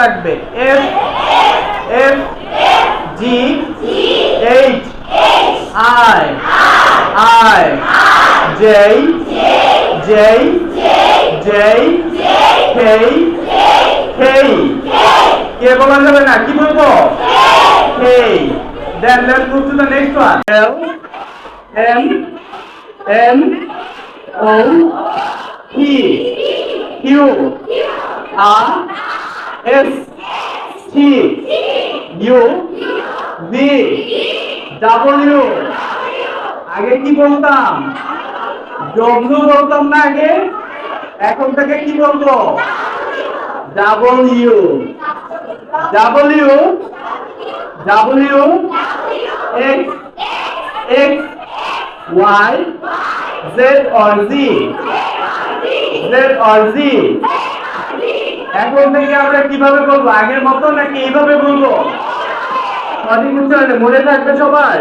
লাগবে। F F, G, H, I I, J J J, K K. K বলা যাবে না? কি বলব? K. Then let's move to the next one L M N O P Q R S T U V W আগে কি বলতাম? W বলতাম না আগে? এখন থেকে কি বলব? W W W X X Y Z or Z Z or Z এখন থেকে আমরা কীভাবে বলব? আগের মতো নাকি এইভাবে বলব? উচ্চারণে মনে থাকবে সবার